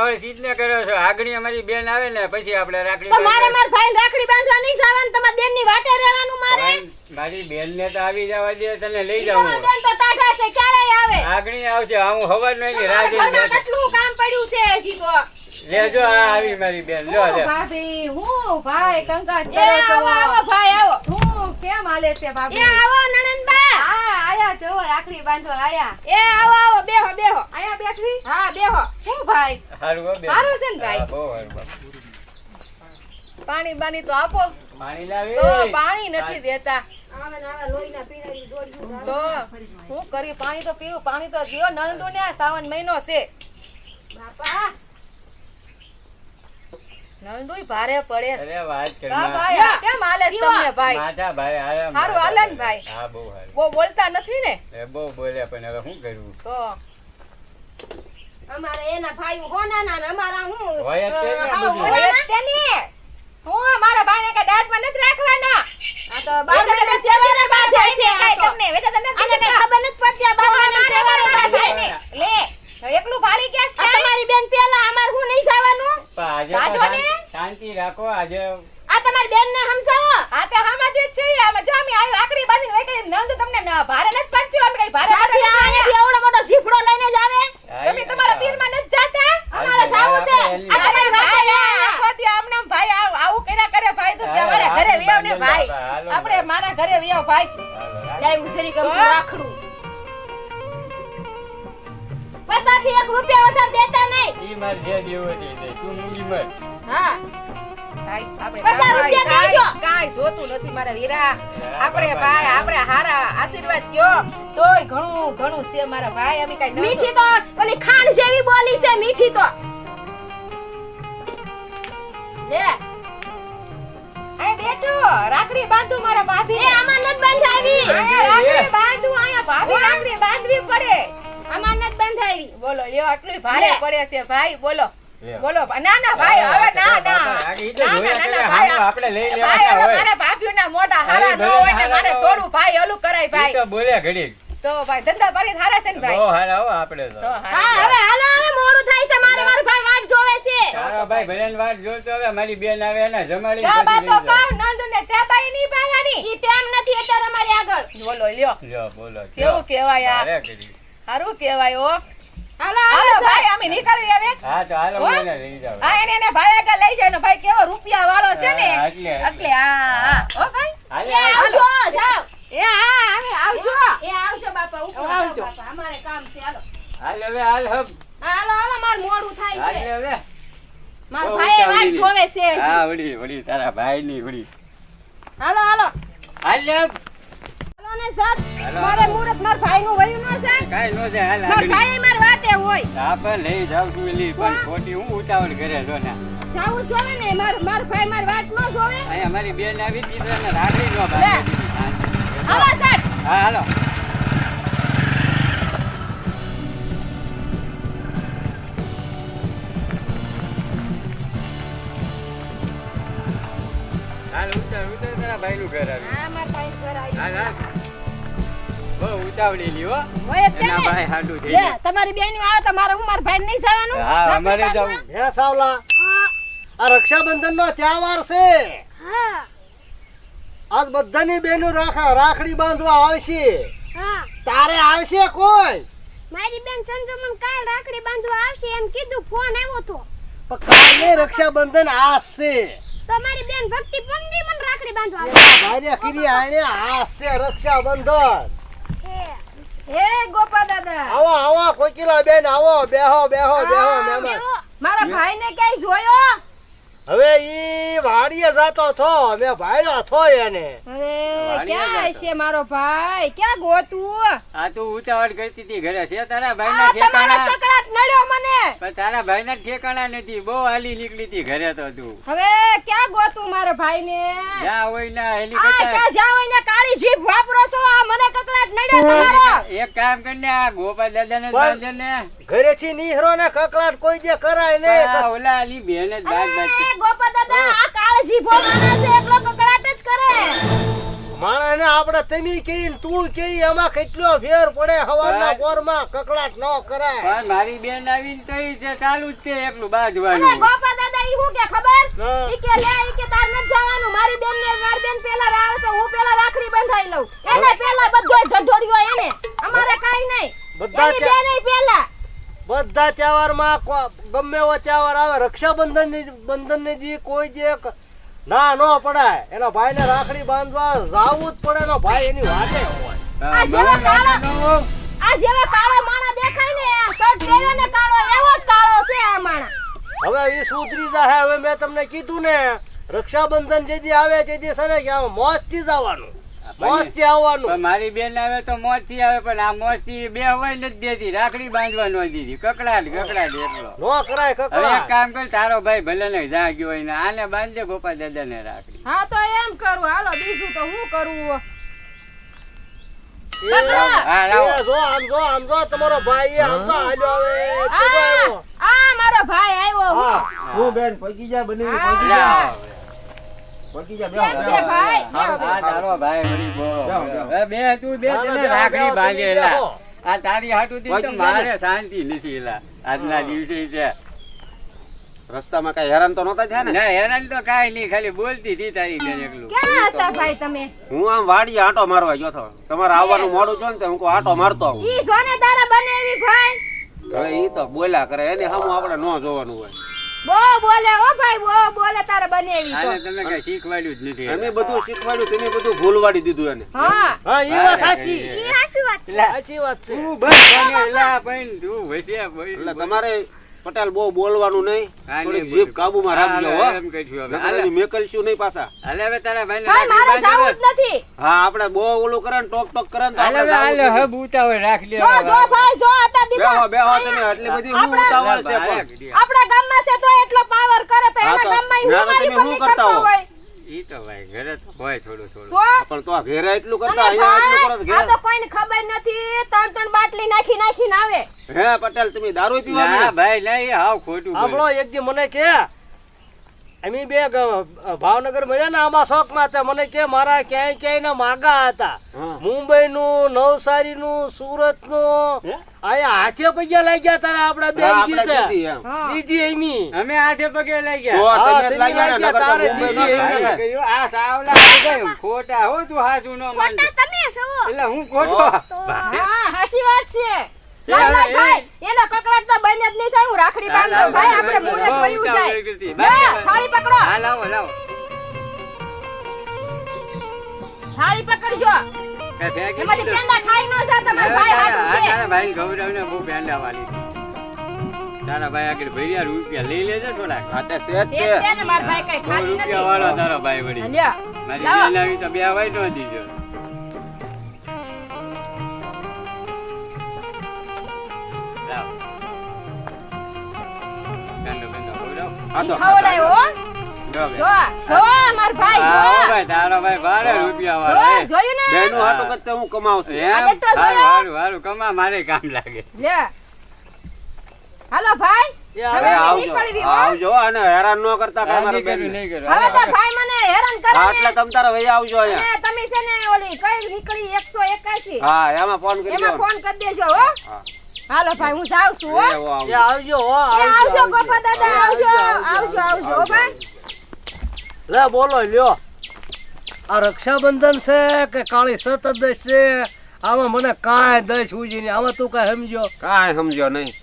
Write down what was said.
ઉતાવળ સીધ ને કરો છો. આગળ અમારી બેન આવે ને પછી આપણે રાખડી તો મારે માર ભાઈ રાખડી બાંધવા નહીં જવાનું? તમાર બેનની વાટે રહેવાનું મારે? મારી બેન ને તો આવી જવા દે તને લઈ જાવ જાઉં બેન તો ટાઢા છે ક્યારે આવે? આગળ આવશે હું ખબર નહીં રાહ તમારા બેઠો. કેટલું કામ પડ્યું છે હજી તો? લેજો આ આવી મારી બેન લો લે. ભાભી હું ભાઈ કંકાસ કરો છો. આવો આવો ભાઈ આવો. હું કેમ હાલે છે એ આવો નણંદબા. આયા જો રાખડી બાંધવા આયા. એ આવો આવો બેહો બેહો. આયા બેઠી? હા બેહો. શું ભાઈ. હારું હો બેન છે ને ભાઈ? બહુ હારું પાણી બાની તો આપો. પાણી લાવી. તો પાણી નથી દેતા. તો હું કરી પાણી તો પીવું. પાણી તો દિયો નંદુ ને આ શ્રાવણ મહિનો છે. બાપા નંદુય ભારે પડે. અરે વાત કર હા ભાઈ કેમ હાલે છે તમને ભાઈ? માથા ભાઈ આરામ હારું હાલે ને ભાઈ? હા બહુ હાલે. બહુ બોલતા નથી ને? એ બહુ બોલ્યા પણ હવે શું કરવું? તો અમારે એના ભાઈ હોનાના ને અમારા હું હોય છે ને તેની ને. હું મારા ભાઈને કઈ દાંતમાં નથી રાખવાના. આ તો બાર મહિના તહેવારે બાંધે છે તમને. વેતા તમને ખબર નથી પડતી આ બાર મહિના તહેવારે બાંધે. લે એકલું ભાડી કે આ તમારી બેન પેલા અમાર હું નહીં જવાનું પણ આજે તો જાજો ને. શાંતિ- રાખો આજે આ તમારી બેન ને સમજાવો આ તો હામાંથી છે આમાં જો અમે આ રાખડી બાંધીને ગઈ. નંદ તમને ભારે નથી પડતી અમે કઈ ભારે નથી આ એવડો મોટો શીફડો લઈને જ આવે. તમે તમારા પીરમાં નથી જાતા? અમારે જાવું છે. આ તમારી વાત રહેવાના. આખો દી આમને ભાઈ આવ- આવું કર્યા કરે ભાઈ તો તમારા ઘરે વિયાવ ને ભાઈ. આપણે મારા ઘરે વિયાવ ભાઈ. હાલો, ઉસરી કમ? રાખડું. પસાથી એક રૂપિયા વધારે દેતા નહીં. ઈ મારે જે દેવો દે. તું મૂડી મર. હા. કાંઈ- રૂપિયા કાંઈ- દેજો. કાંઈ જોતું નથી મારા વીરા. આપણે ભાઈ આપણે હારા આશીર્વાદ કયો? તોય ઘણું ઘણું છે મારા ભાઈ અમે કઈ મીઠી તો ઓલી ખાંડ જેવી બોલી છે મીઠી તો. લે. અહીં બેઠો રાખડી બાંધું મારા ભાભી એ આમાં નથી બંધાવી. અહીંયા રાખડી બાંધું ભાભી રાખડી બાંધવી પડે. આમાં બંધાવી. બોલો લ્યો આટલું ભારે પડે છે ભાઈ બોલો. બોલો ના ના ભાઈ હવે ના ના. ના, ના, ના, હાલો, આપણે લઈ લેવાના હોય. મારા ભાભીઓના મોઢા હારા ન હોય ને મારે થોડું ભાઈ ઓલું કરાય ભાઈ. તો બોલ્યા ઘડી તો ભાઈ ધંધા પાણી હારા છે ને બહુ ભાઈ હારા હો આપણે તો. તો હા હવે હાલો હવે મોડું થાય છે મારે મારો ભાઈ વાટ જોવે છે. તારો ભાઈ ભલે વાત જોતો હવે મારી બેન આવે એને જમાડી ચા બા તો પછી લઈ પાવ ચા બાઈ નહીં પાવાની ઈ ટાઈમ નથી અત્યારે અમારી આગળ. બોલો લ્યો. લ્યો, બોલો કેવું કેવાય આ? હારે કહેવાય હો. હાલો ભાઈ અમે નીકળી હવે હા તો હાલો મને લઈ જાઓ. હા એને એને ભાઈ આગળ લઈ જાય ને ભાઈ કેવો રૂપિયા વાળો છે ને? એટલે, એટલે. એટલે હા હા. હો. ભાઈ. હાલે, આવજો જાઓ. એ હા અમે આવજો. એ આવજો બાપા ઉપર આવજો. આવજો અમારે કામ છે હાલો. હાલ હવે હાલ હબ. હાલો હાલો માર મોડું થાય હાલ હવે. મારા જોવે છે. હા તારા ભાઈ ની વળી. હાલો હાલો. હાલ હાલો ને સાત મારે મુરત મુહૂર્ત માર ભાઈનું વયું ન છે કાંઈ નો છે હાલ માર ભાઈ માર વાટે હોય. હા પણ લઈ જાવ તું એલી પણ ખોટી હું ઉતાવળ કરે છો ને. જાવું જોવે ને માર માર ભાઈ માર વાત ન જોવે. અહીંયા મારી બેન આવી તો એને રાખડી નો બાંધી હાલો સાહેબ. હા હાલો. હાલ ઉતાર ઉતાર તારા ભાઈનું ઘર આવ્યું હા મારા ભાઈ ઘર આવ્યું હા બહુ ઉતાવળી હો. હોય જ છે એના ભાઈ હાડું થઈ તમારી બેન આવે તો હું માર ભાઈ નહીં જવાનું હા અમારે જવું હે સાવલા આ રક્ષાબંધન નો તહેવાર છે. હા. આજ બધાની બેનો રાખડી બાંધવા આવશે. હા. તારે આવશે કોઈ? મારી બેન સંજુ મને કાલ રાખડી બાંધવા આવશે એમ કીધું ફોન આવ્યો તો પણ કાલે રક્ષાબંધન આવશે છે. તો બેન ભક્તિ પંગી મન રાખડી બાંધવા આવશે. ભાર્યા કીરી આણે આજ છે રક્ષાબંધન. હે ગોપા દાદા. આવો આવો કોકિલા બેન આવો બેહો બેહો બેહો મહેમાન. મારા ભાઈને ક્યાંય જોયો? હવે ઈ વાડીએ જાતો થો મેં ભાઈલો થો એને. અરે ક્યાં હશે મારો ભાઈ? ક્યાં ગોતું આ તું ઉતાવળ કરતી હતી ઘરે. છે તારા ભાઈના તમારો ઠેકાણા? સકરાટ નડ્યો મને. પણ તારા ભાઈના ઠેકાણા નથી. બહુ હાલી નીકળી હતી ઘરે તો તું. હવે ક્યાં ગોતું મારા ભાઈને? જા હોય ના આ હેલિકોપ્ટર. હોય ને કાળી જીભ વાપરો છો? આ મને કકડાટ નડ્યો તમારો. એક કામ કરીને આ ગોપાલ દાદા ને બાંધે ને. ઘરેથી નીહરો ને કકલાટ કોઈ જે કરાય ને. ઓલા આલી બેન જ બાજ બાજ ગોપાલ દાદા આ કાળી જીભો માણસ એકલો કકડાટ જ કરે. માણસને આપણે તમે કહી તું કહી એમાં કેટલો ફેર પડે હવાના. પોરમાં કકડાટ ન કરાય. પણ મારી બેન આવીને તો છે ચાલુ જ છે એકલું બાજવાનું. ગોપા દાદા ઈ હું કે ખબર? ઈ કે લે ઈ કે તાર ન જવાનું. મારી બેન ને મારી બેન પેલા આવે તો હું પેલા રાખડી બંધાઈ લઉં. એને પેલા બધો ઢઢોડ્યો એને. અમારે કાઈ નહીં. બધા એની બેન પેલા બધા તહેવારમાં ગમે એવો તહેવાર આવે. રક્ષાબંધનની બંધનની જે કોઈ જે ના નો પડાય. એના ભાઈ ને રાખડી બાંધવા જાવું જ પડે એનો ભાઈ એની વાતે હોય. આ જેવા કાળા- માણા દેખાય ને શર્ટ પહેર્યો ને કાળો એવો જ કાળો છે આ માણા. હવે એ સુધરી જાય હવે મેં તમને કીધું ને રક્ષાબંધન જે દી આવે તે દી ને કે આમ મોજથી જ આવવાનું મોજથી આવવાનું. મારી બેન આવે તો મોજ આવે પણ આ મોજ બે હોય નથી દેતી. રાખડી બાંધવા ન દીધી. કકડાટ કકડાટ એટલો. નો કરાય કકડા એક કામ કર તારો ભાઈ ભલે ને જાગ્યો હોય ને આને બાંધે ગોપા દાદા ને રાખડી. હા તો એમ કરું. હાલો બીજું તો હું કરું? હા, લાવો. એ જો આમ જો આમ જો તમારો ભાઈ આવ્યો. હું. બેન પગી જા બની પગી જા. બે તું બે રાખડી. આ તારી હાટું મારે શાંતિ નથી આજના દિવસે છે. રસ્તામાં કઈ હેરાન તો નતા થયા ને? ના હેરાન તો કાઈ નહીં ખાલી બોલતી હતી તારી બેન એકલું. ક્યાં હતા ભાઈ તમે? હું આમ વાડી આંટો મારવા ગયો હતો. તમારે આવવાનું મોડું છો ને હું આટો મારતો આવું. ઈ સોને તારા બનેવી ભાઈ. હવે ઈ તો બોલ્યા કરે એને હું આપણે ન જોવાનું હોય. બહુ બોલે ઓ ભાઈ બહુ બોલે તારા બનેવી તો. તમે કઈ શીખવાડ્યું જ નથી અમે બધું શીખવાડ્યું તમે બધું ભૂલવાડી દીધું એને. હા. હા એ વાત સાચી. ઈ સાચી વાત છે. સાચી વાત છે. તું બસ મને એલા ભાઈ તું વસ્યા ભાઈ એટલે તમારે પટેલ બહુ બોલવાનું નહીં. હા, જીભ. કાબુમાં રાખજો હો એમ કહીશું હવે. મેકલશું નહીં પાછા. હાલે હવે તારા ભાઈને ભાઈ મારે જાવું જ નથી. હા આપણે બહુ ઓલું કરે ને ટોક ટોક કરે ને તો હાલે હાલે હબ નથી. ઉતાવળ રાખી જો જો ભાઈ જો હતા દીધા. બેહો બેહો તમે એટલી બધી હું ઉતાવળ છે પણ. આપણા ગામમાં છે તો તો હા એના તો ગામમાં હું તો મારી તમે કરતા? હોય. ઈ તો ભાઈ ઘરે તો હોય થોડું થોડું. પણ તો આ ઘેરે એટલું કરતા અહીંયા એટલું કરો ઘરે. તો કોઈને ખબર નથી ત્રણ ત્રણ બાટલી નાખી નાખીને આવે. હે પટેલ તમે દારૂ પીવા ના ભાઈ નહીં હાવ ખોટું. આપણો એક દી મને કે અમે બે ભાવનગર મળ્યા ને આમાં શોખમાં હતા. મને કે મારા ક્યાંય ક્યાંય ના માગા હતા. મુંબઈ નું નવસારી નું સુરતનું આયા હાથે પૈયા લઈ ગયા તારા આપડા બેન એમ. અમે હાથે પગે લઈ ગયા. તારે આ સાવલા ખોટા હો તું હાચું ન માન ખોટા તમે છો. એટલે હું ખોટો? હાસી વાત છે. લાલ લાલ ભાઈ. એનો કકડાટ તો બંધ જ નહીં થાય હું રાખડી બાંધો. ભાઈ આપણે મુહૂર્ત બહુ જાય. થાળી પકડો. હા લાવો લાવો. થાળી પકડજો. એમાંથી પેંડા ખાઈ ન જા તમારા ભાઈ તારા આ છે. તારા ભાઈને ગૌરવને બહુ પેંડા વાલી તારા ભાઈ આગળ ભર્યા રૂપિયા લઈ લેજે થોડાક. હા, તે સેજ છે. છે મારા ભાઈ કઈ રૂપિયા નથી. વાળો તારો ભાઈ વળી. લ્યો મારી લાવો. તો બે વાય નો દીધો હારું. કમા મારે કામ લાગે. હાલો ભાઈ. એ હવે હવે હવે આવજો. નીકળવી હો. આવજો અને હેરાન ન કરતા. હવે તો ભાઈ મને હેરાન કરે એટલે તમ તારે વહી આવજો અહીંયા. તમે છે ને ઓલી કઈ નીકળી એકસો એકાશી? હા એમાં ફોન કરી એમાં ફોન કરી દેજો હો હા. હાલો ભાઈ હું જાઉં છું હો. આવજો. હો આવજો. ગોપા દાદા આવજો આવજો, આવજો ભાઈ. લે બોલો લ્યો. આ રક્ષાબંધન છે કે કાળી સતત છે? આમાં મને કાંઈ દસ ઉજી નહીં આમાં તું કાંઈ સમજો કાંઈ સમજો નહીં.